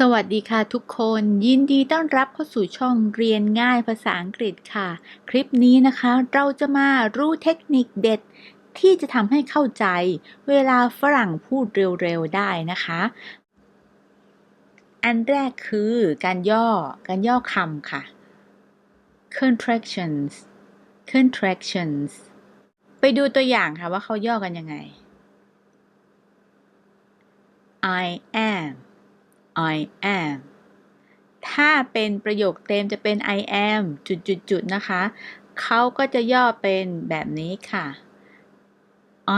สวัสดีค่ะทุกคน ยินดีต้อนรับเข้าสู่ช่องเรียนง่ายภาษาอังกฤษค่ะ คลิปนี้นะคะ เราจะมารู้เทคนิคเด็ด ที่จะทำให้เข้าใจ เวลาฝรั่งพูดเร็วๆได้นะคะ อันแรกคือการย่อการย่อคำค่ะ contractions contractions ไปดูตัวอย่างค่ะว่าเขาย่อกันยังไง I am I am ถ้าเป็นประโยคเต็มจะเป็น I am จุดๆๆนะคะ เขาก็จะย่อเป็นแบบนี้ค่ะ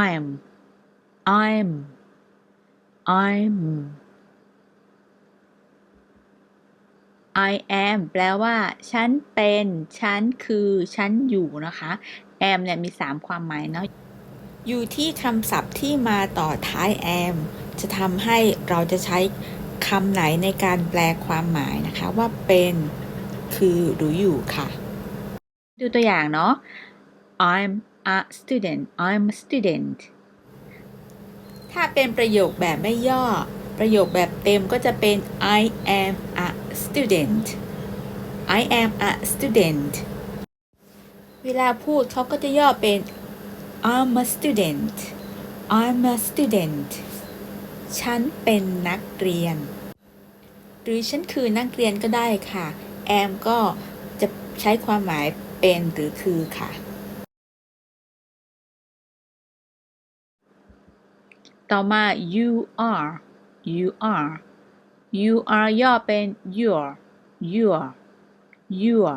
I'm I'm I'm I am แปลว่า ฉันเป็น ฉันคือ ฉันอยู่นะคะ am เนี่ยมี 3 ความหมายเนาะ อยู่ที่คำศัพท์ที่มาต่อท้าย am จะทำให้เราจะใช้ คำไหนในการแปลความหมายนะคะว่าเป็น คือหรืออยู่ค่ะ ดูตัวอย่างเนาะ I'm a student I'm a student ถ้าเป็นประโยคแบบไม่ย่อ ประโยคแบบเต็มก็จะเป็น I am a student I am a student เวลาพูดเขาก็จะย่อเป็น I'm a student I'm a student ฉันเป็นนักเรียน หรือฉันคือนักเรียนก็ได้ค่ะ แอมก็จะใช้ความหมายเป็นหรือคือค่ะ ต่อมา you are you are you are ย่อเป็น your your your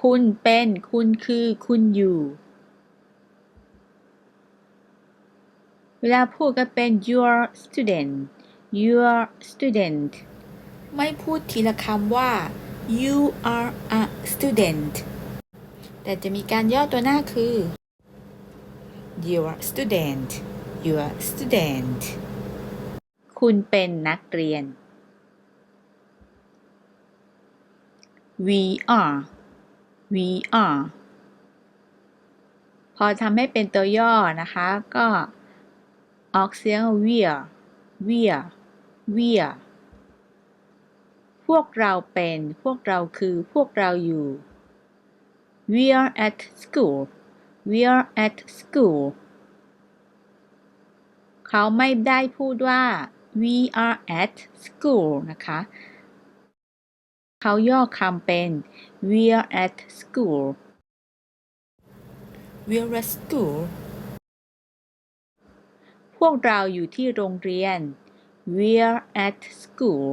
คุณเป็น คุณคือ คุณอยู่ เวลาพูดก็เป็น your student your student ไม่พูดทีละคำว่า you are a student แต่จะมีการย่อตัวหน้าคือ your student your student คุณเป็นนักเรียน we are we are พอทำให้เป็นตัวย่อนะคะ ก็ ออกเสียงเวียเวียเวียพวกเราเป็น พวกเราคือ พวกเราอยู่ we are at school we are at school เขาไม่ได้พูดว่า we are at school นะคะ เขาย่อคำเป็น we are at school we are at school วกเราอยู่ที่โรงเรียน we're at school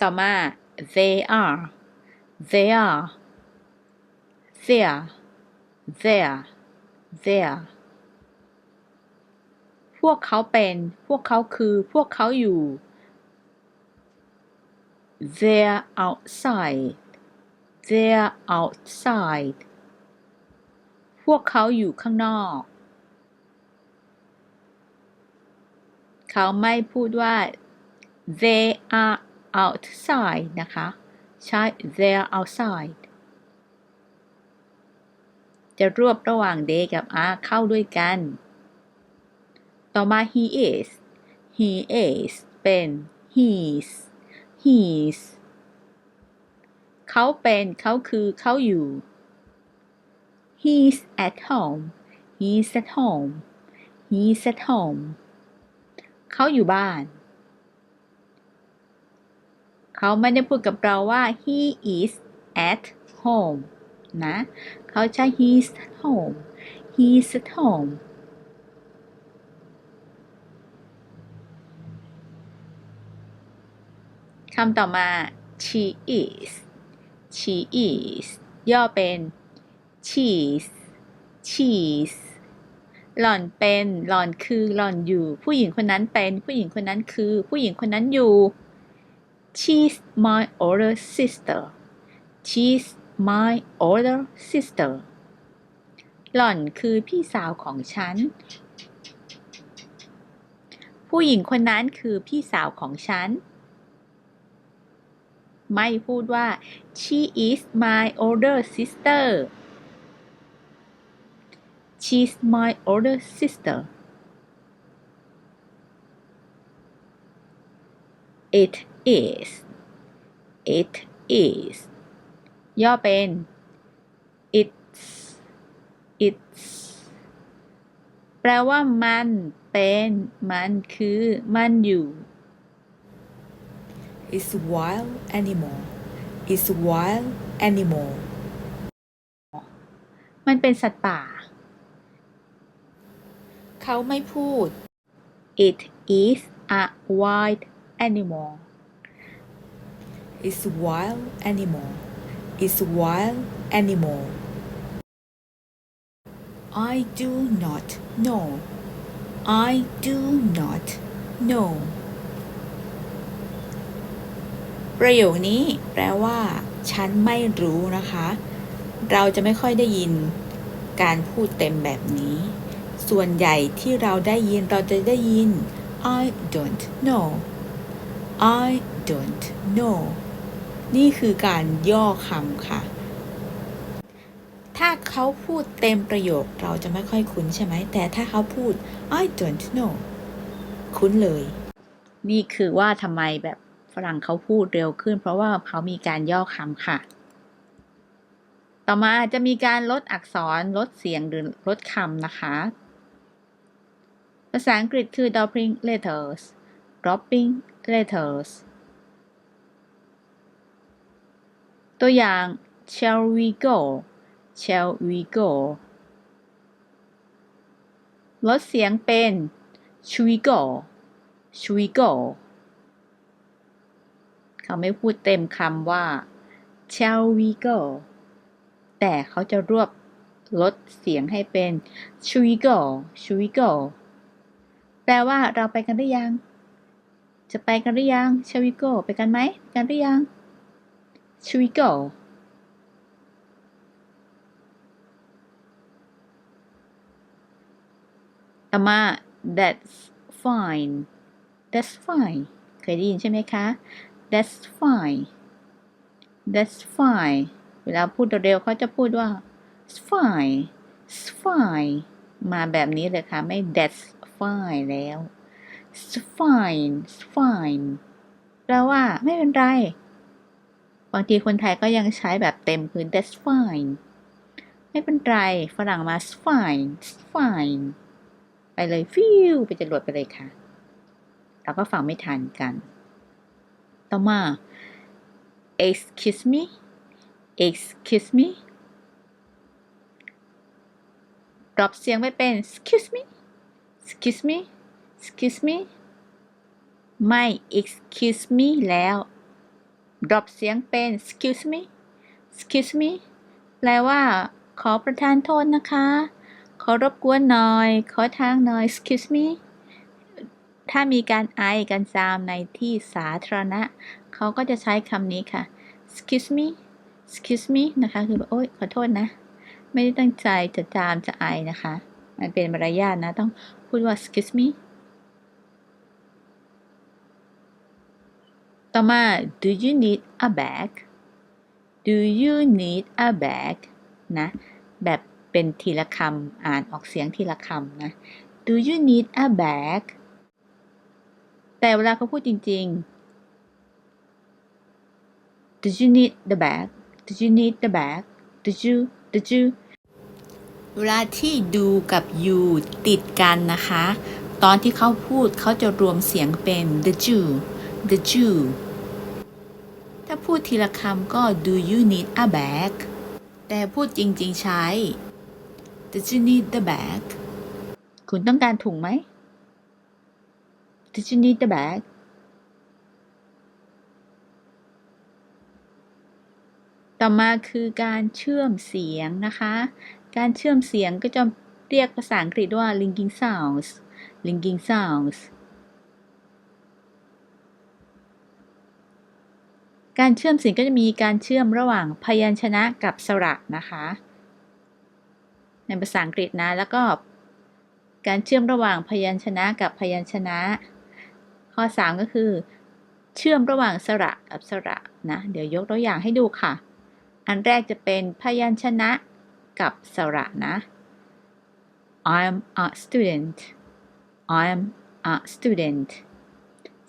ต่อมา they are they are there, there, there. พวกเขาเป็น พวกเขาคือ พวกเขาอยู่ they're outside they're outside พวกเขาอยู่ข้างนอก เขาไม่พูดว่า they are outside นะคะ ใช้ they're outside จะรวบระหว่าง they กับ are เข้าด้วยกัน ต่อมา he is he is เป็น he's he's เขาเป็น เขาคือ เขาอยู่ he's at home he's at home he's at home เขาอยู่บ้าน เขาไม่ได้พูดกับเราว่า he is at home นะ เขาใช้ he's at home he's at home คำต่อมา she is she is ย่อเป็น cheese cheese หล่อนเป็น หล่อนคือ หล่อนอยู่ ผู้หญิงคนนั้นเป็น ผู้หญิงคนนั้นคือ ผู้หญิงคนนั้นอยู่ she's my older sister she's my older sister หล่อนคือพี่สาวของฉัน ผู้หญิงคนนั้นคือพี่สาวของฉัน ไม่พูดว่า she is my older sister She's my older sister. it is it is ย่อเป็น it's it's แปลว่ามันเป็น มันคือ มันอยู่ is wild animal is wild animal มันเป็นสัตว์ป่า เขาไม่พูด it is a wild animal It's a wild animal. It's a wild animal. I do not know. I do not know. ประโยคนี้แปลว่า ฉันไม่รู้นะคะ เราจะไม่ค่อยได้ยินการพูดเต็มแบบนี้ ส่วนใหญ่ที่เราได้ยินเราจะได้ยิน I don't know I don't know นี่คือการย่อคำค่ะ ถ้าเขาพูดเต็มประโยคเราจะไม่ค่อยคุ้นใช่ไหม แต่ถ้าเขาพูด I don't know คุ้นเลย นี่คือว่าทำไมแบบฝรั่งเขาพูดเร็วขึ้น เพราะว่าเขามีการย่อคำค่ะ ต่อมาจะมีการลดอักษรลดเสียงหรือลดคำนะคะาษาอังกฤษคือ dropping letters dropping letters ตัวอย่าง shall we go shall we go ลดเสียงเป็น should we go should we go เขาไม่พูดเต็มคำว่า shall we go แต่เขาจะรวบลดเสียงให้เป็น should we go should we go แปลว่าเราไปกันหรือยัง จะไปกันหรือยัง shall we go ไปกันไหมกันหรือยัง should we go ต่อมา that's fine that's fine เคยได้ยินใช่ไหมคะ that's fine that's fine เวลาพูดเร็วๆเขาจะพูดว่า fine fine มาแบบนี้เลยค่ะ ไม่ that's fine แล้ว it's fine it's fine แปลว่าไม่เป็นไร บางทีคนไทยก็ยังใช้แบบเต็มคือ that's fine ไม่เป็นไร ฝรั่งมา it's fine it's fine ไปเลยฟิวไปจรวดไปเลยค่ะ เราก็ฟังไม่ทันกัน ต่อมา excuse me excuse me ดรอปเสียงไปเป็น excuse me excuse me excuse me ไม่ excuse me แล้ว ดรอปเสียงเป็น excuse me excuse me แปลว่า ขอประทานโทษนะคะ ขอรบกวนหน่อย ขอทางหน่อย excuse me ถ้ามีการไอการจามในที่สาธารณะ เขาก็จะใช้คำนี้ค่ะ excuse me excuse me นะคะ คือแบบโอ๊ยขอโทษนะ ไม่ได้ตั้งใจจะจามจะไอนะคะ มันเป็นมารยาทนะ ต้องพูดว่า excuse me ต่อมา do you need a bag do you need a bag นะ แบบเป็นทีละคำอ่านออกเสียงทีละคำนะ do you need a bag แต่เวลาเขาพูดจริง ๆ did you need the bag did you need the bag did you did you เวลาที่ดูกับ you ติดกันนะคะ ตอนที่เขาพูดเขาจะรวมเสียงเป็น the Jew the Jew ถ้าพูดทีละคำก็ do you need a bag แต่พูดจริงๆใช้ did you need the bag คุณต้องการถุงไหม did you need the bag ต่อมาคือการเชื่อมเสียงนะคะ การเชื่อมเสียงก็จะเรียกภาษาอังกฤษว่า linking sounds linking sounds การเชื่อมเสียงก็จะมีการเชื่อมระหว่างพยัญชนะกับสระนะคะ ในภาษาอังกฤษนะ แล้วก็การเชื่อมระหว่างพยัญชนะกับพยัญชนะ ข้อ 3 ก็คือ เชื่อมระหว่างสระกับสระนะ เดี๋ยวยกตัวอย่างให้ดูค่ะ อันแรกจะเป็นพยัญชนะ กับสระนะ I'm a student I'm a student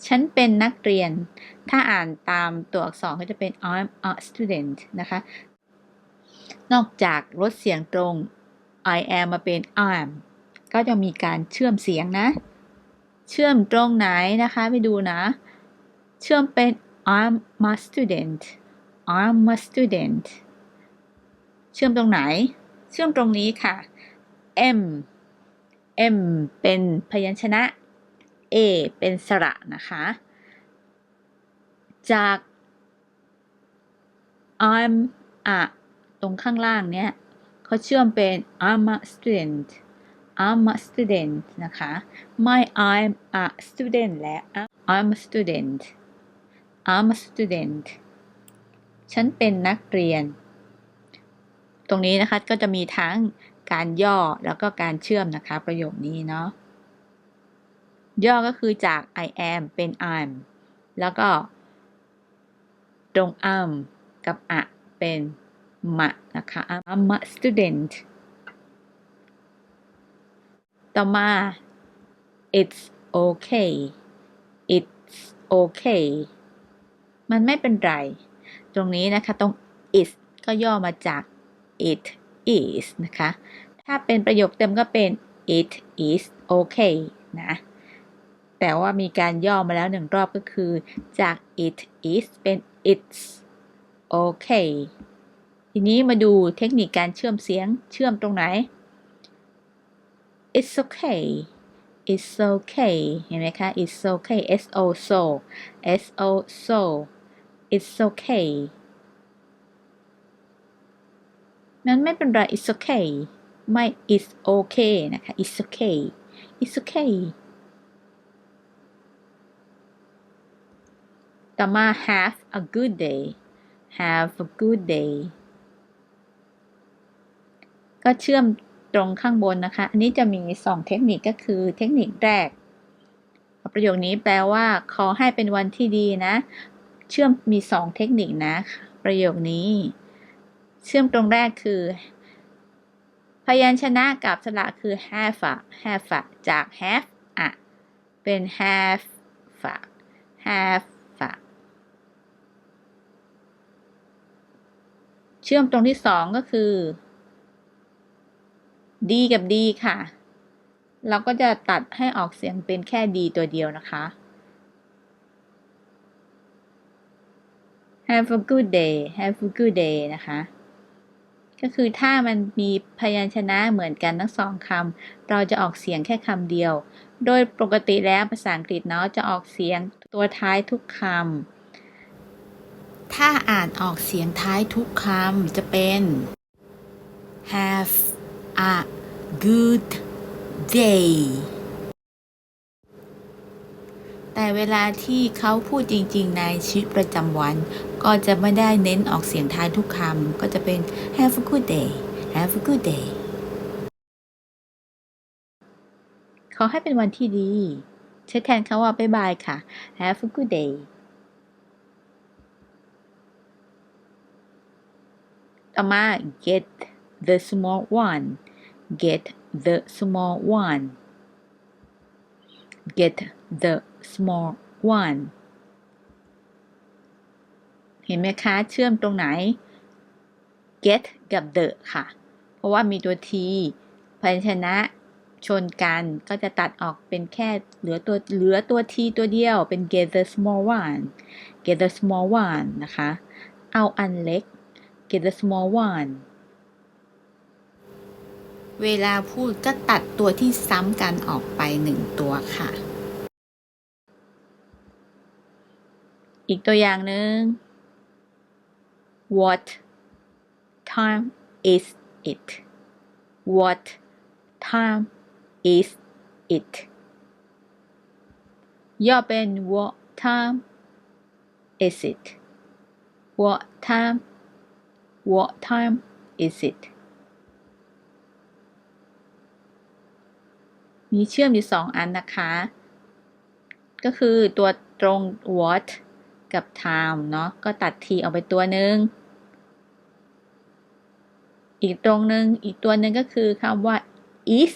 ฉันเป็นนักเรียน ถ้าอ่านตามตัวอักษรก็จะเป็น I'm a student นะคะ นอกจากลดเสียงตรง I am มาเป็น I'm ก็จะมีการเชื่อมเสียงนะ เชื่อมตรงไหนนะคะไปดูนะ เชื่อมเป็น I'm a student I'm a student เชื่อมตรงไหน เชื่อมตรงนี้ค่ะ M M เป็นพยัญชนะ A เป็นสระนะคะ จาก I'm a ตรงข้างล่างเนี่ยเขาเชื่อมเป็น I'm a student I'm a student นะคะไม่ I'm a student และ I'm a student I'm a student ฉันเป็นนักเรียน ตรงนี้นะคะก็จะมีทั้งการย่อแล้วก็การเชื่อมนะคะ ประโยคนี้เนาะย่อก็คือจาก I am เป็น I'm แล้วก็ ตรง am กับอะเป็นมะนะคะ I'm a student ต่อมา it's okay it's okay มันไม่เป็นไร ตรงนี้นะคะตรง is ก็ย่อมาจาก it is นะคะ ถ้าเป็นประโยคเต็มก็เป็น it is okay นะ แต่ว่ามีการย่อมาแล้วหนึ่งรอบก็คือ จาก it is เป็น it's okay ทีนี้มาดูเทคนิคการเชื่อมเสียงเชื่อมตรงไหน it's okay it's okay เห็นไหมคะ it's okay s o so s o so it's okay นั้นไม่เป็นไร it's okay ไม่ it's okay นะคะ it's okay it's okay ต่อมา have a good day have a good day ก็เชื่อมตรงข้างบนนะคะ อันนี้จะมี2เทคนิคก็คือเทคนิคแรก ประโยคนี้แปลว่า ขอให้เป็นวันที่ดีนะ เชื่อมมี2เทคนิคนะ ประโยคนี้ เชื่อมตรงแรกคือ พยัญชนะกับสระคือ have a have a จาก have a เป็น have a have a เชื่อมตรงที่สองก็คือดีกับดีค่ะ เราก็จะตัดให้ออกเสียงเป็นแค่ดีตัวเดียวนะคะ have a good day have a good day นะคะ ก็คือถ้ามันมีพยัญชนะเหมือนกันทั้งสองคำเราจะออกเสียงแค่คำเดียว โดยปกติแล้วภาษาอังกฤษเนาะจะออกเสียงตัวท้ายทุกคำ ถ้าอ่านออกเสียงท้ายทุกคำจะเป็น have a good day แต่เวลาที่เขาพูดจริง ๆ ในชีวิตประจำวัน ก็จะไม่ได้เน้นออกเสียงท้ายทุกคำก็จะเป็น have a good day have a good day ขอให้เป็นวันที่ดีใช้แทนคำว่าบายบายค่ะ have a good day ต่อมา get the small one get the small one get the small one เห็นไหมคะ เชื่อมตรงไหน get กับ the ค่ะ เพราะว่ามีตัว t พยัญชนะชนกันก็จะตัดออกเป็นแค่เหลือตัวเหลือตัว t ตัวเดียวเป็น get the small one get the small one นะคะ เอาอันเล็ก get the small one เวลาพูดก็ตัดตัวที่ซ้ำกันออกไปหนึ่งตัวค่ะ อีกตัวอย่างหนึ่ง What time is it What time is it ย่อเป็น What time is it What time What time is it มีเชื่อมอยู่สองอันนะคะ ก็คือตัวตรง what กับ time เนาะก็ตัด t ออกไปตัวหนึ่งอีกตรงหนึ่งอีกตัวหนึ่งก็คือคำว่า is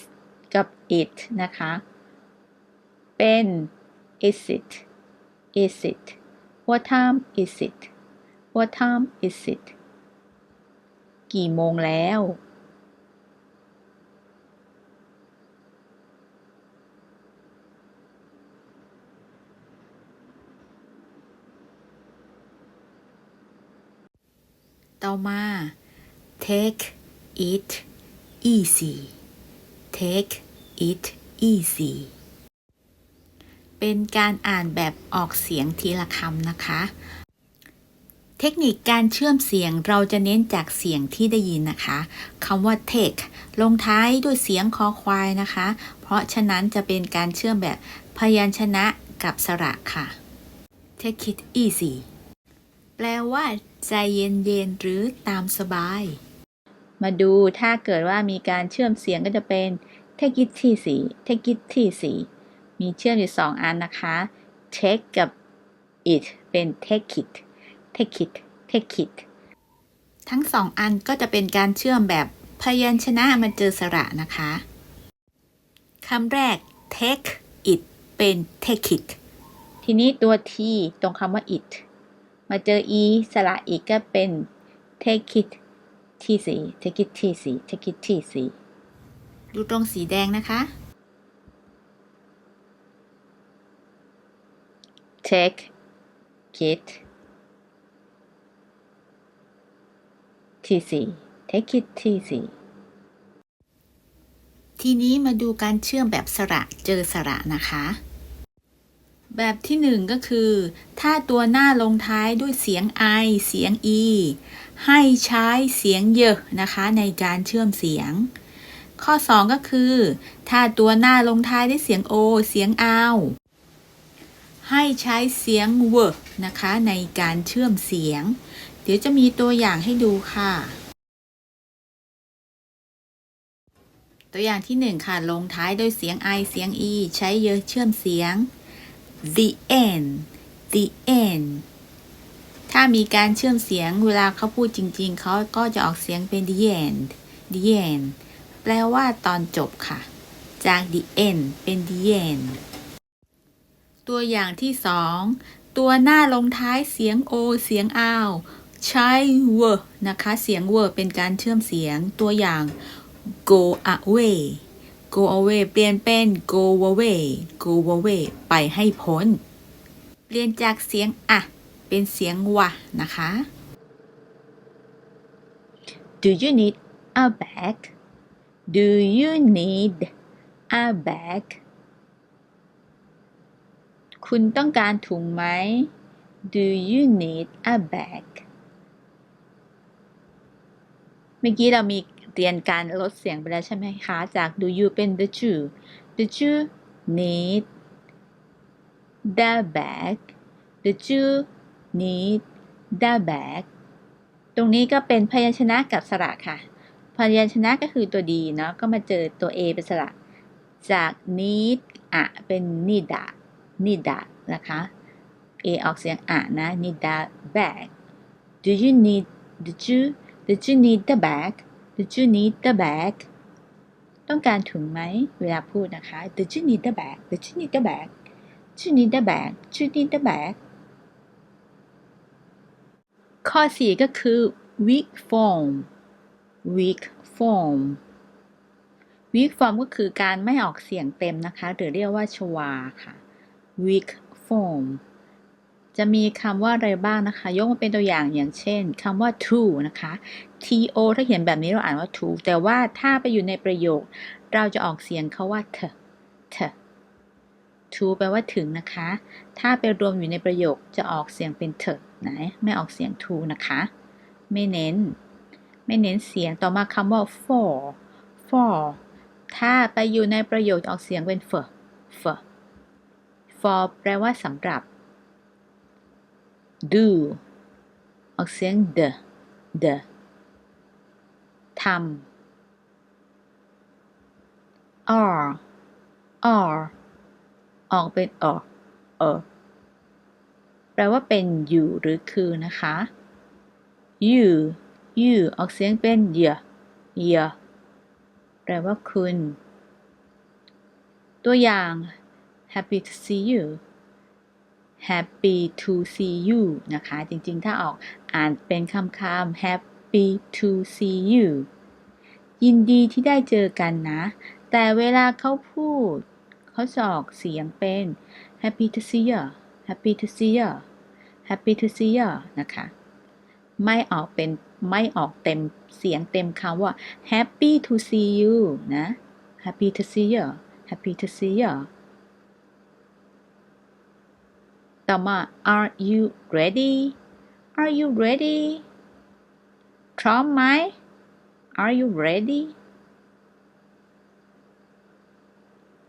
กับ it นะคะ เป็น is it is it What time is it What time is it กี่โมงแล้ว ต่อมา take it easy take it easy เป็นการอ่านแบบออกเสียงทีละคำนะคะ เทคนิคการเชื่อมเสียงเราจะเน้นจากเสียงที่ได้ยินนะคะคำว่า take ลงท้ายด้วยเสียงคอควายนะคะ เพราะฉะนั้นจะเป็นการเชื่อมแบบพยัญชนะกับสระค่ะ take it easy แปลว่า ใจเย็นๆหรือตามสบาย มาดูถ้าเกิดว่ามีการเชื่อมเสียงก็จะเป็น take it easy take it easy มีเชื่อมอยู่สองอันนะคะ take กับ it เป็น take it take it take it ทั้งสองอันก็จะเป็นการเชื่อมแบบพยัญชนะมาเจอสระนะคะคำแรก take it เป็น take it ทีนี้ตัว t ตรงคำว่า it มาเจอ e สระอีกก็เป็น take it easy take it easy take it easy ดูตรงสีแดงนะคะ take it easy take it easy ทีนี้มาดูการเชื่อมแบบสระเจอสระนะคะ แบบที่หนึ่งก็คือ ถ้าตัวหน้าลงท้ายด้วยเสียง i เสียง e ให้ใช้เสียงเยอะนะคะในการเชื่อมเสียง ข้อ 2 ก็คือ ถ้าตัวหน้าลงท้ายด้วยเสียง o เสียง ao ให้ใช้เสียงเวนะคะ ในการเชื่อมเสียง เดี๋ยวจะมีตัวอย่างให้ดูค่ะ ตัวอย่างที่หนึ่งค่ะ ลงท้ายด้วยเสียง i เสียง e ใช้เยอะเชื่อมเสียง the end the end ถ้ามีการเชื่อมเสียงเวลาเขาพูดจริง ๆ เขาก็จะออกเสียงเป็น the end the end แปลว่าตอนจบค่ะ จาก the end เป็น the end ตัวอย่างที่สอง ตัวหน้าลงท้ายเสียง o เสียง ao ใช้ were นะคะ เสียง were เป็นการเชื่อมเสียง ตัวอย่าง go away go away เปลี่ยนเป็น go away go away ไปให้พ้น เปลี่ยนจากเสียงอะเป็นเสียงวะนะคะ Do you need a bag Do you need a bag คุณต้องการถุงไหม Do you need a bag เมื่อกี้เรามี เรียนการลดเสียงไปแล้วใช่ไหมคะ จาก do you เป็น the you the you need the bag the you need the bag ตรงนี้ก็เป็นพยัญชนะกับสระค่ะ พยัญชนะก็คือตัวดีเนาะ ก็มาเจอตัว A เป็นสระ จาก need อะเป็น need a need a นะคะ A ออกเสียงอะนะ need a bag Do you need Did you Did you need the bag Did you need the bag ต้องการถุงไหม เวลาพูดนะคะ Did you need the bag Did you need the bag Did you need the bag Did you need the bag ข้อ 4 ก็คือ weak form weak form weak form ก็คือการไม่ออกเสียงเต็มนะคะ หรือเรียกว่าชวาค่ะ weak form จะมีคำว่าอะไรบ้างนะคะ ยกมาเป็นตัวอย่างอย่างเช่นคำว่า to นะคะ to ถ้าเขียนแบบนี้เราอ่านว่า to แต่ว่าถ้าไปอยู่ในประโยค เราจะออกเสียงเขาว่า t t to แปลว่าถึงนะคะ ถ้าไปรวมอยู่ในประโยคจะออกเสียงเป็น t นไม่ออกเสียง to นะคะ ไม่เน้น ไม่เน้นเสียงต่อมาคำว่า for for ถ้าไปอยู่ในประโยคออกเสียงเป็น for for for แปลว่าสำหรับ do ออกเสียง the the ทำ are are ออกเป็นออกเออแปลว่าเป็นอยู่หรือคือนะคะ you you ออกเสียงเป็น y y แปลว่าคุณ ตัวอย่าง happy to see you happy to see you นะคะ จริงๆ ถ้าออกอ่านเป็นคำคำ happy to see you ยินดีที่ได้เจอกันนะ แต่เวลาเขาพูด เขาจะออกเสียงเป็น happy to see you happy to see you happy to see you นะคะ ไม่ออกเป็นไม่ออกเต็มเสียงเต็มคำว่า happy to see you นะ happy to see you happy to see you ต่อมา are you ready are you ready พร้อมไหม are you ready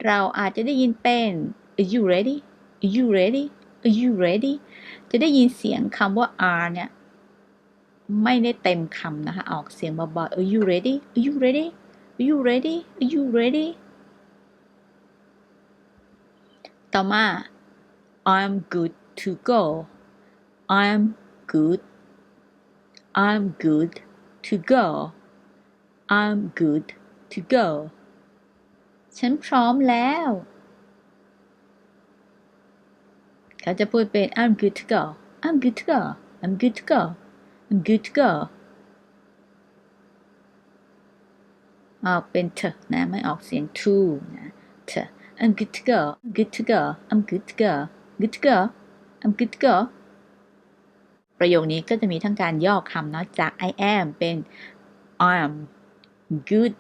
เราอาจจะได้ยินเป็น are you ready are you ready are you ready จะได้ยินเสียงคำว่า are เนี่ย ไม่ได้เต็มคำนะคะ ออกเสียงเบาๆ Are you ready Are you ready Are you ready Are you ready ต่อมา I'm good to go I'm good I'm good to go I'm good to go ฉันพร้อมแล้ว เขาจะพูดเป็น I'm good to go I'm good to go I'm good to go I'm good to go ออกเป็นเถอะนะ ไม่ออกเสียง to นะเถอะ I'm good to go I'm good to go I'm good to go good to go I'm good to go ประโยคนี้ก็จะมีทั้งการย่อคำเนาะจาก I am เป็น I'm good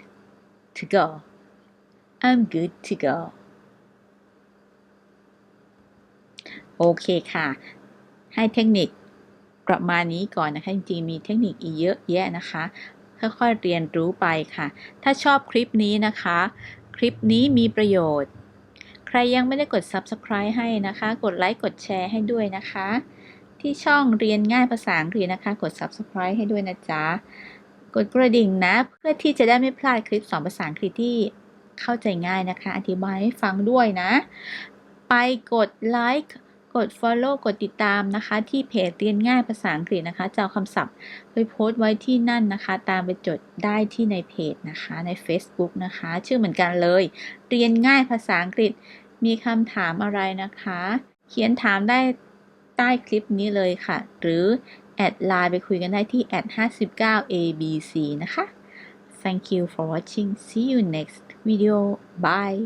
to go I'm good to go โอเคค่ะ ให้เทคนิคประมาณนี้ก่อนนะคะ จริงๆ มีเทคนิคอีกเยอะแยะนะคะ ค่อยๆ เรียนรู้ไปค่ะ ถ้าชอบคลิปนี้นะคะ คลิปนี้มีประโยชน์ รยังไม่ได้กด Subscribe ให้นะคะ กดไลค์กดแชร์ให้ด้วยนะคะ ที่ช่องเรียนง่ายภาษาอังกฤษนะคะ กด Subscribe ให้ด้วยนะจ๊ะ กดกระดิ่งนะ เพื่อที่จะได้ไม่พลาดคลิปสอนภาษาอังกฤษที่เข้าใจง่ายนะคะ อธิบายให้ฟังด้วยนะ ไปกดไลค์กด follow กดติดตามนะคะ ที่เพจเรียนง่ายภาษาอังกฤษนะคะจะเอาคำศัพท์ไปโพสต์ไว้ที่นั่นนะคะ ตามไปจดได้ที่ในเพจนะคะใน Facebook นะคะ ชื่อเหมือนกันเลย เรียนง่ายภาษาอังกฤษ มีคำถามอะไรนะคะ เขียนถามได้ใต้คลิปนี้เลยค่ะ หรือ แอดไลน์ไปคุยกันได้ที่แอด59 abc นะคะ Thank you for watching see you next video bye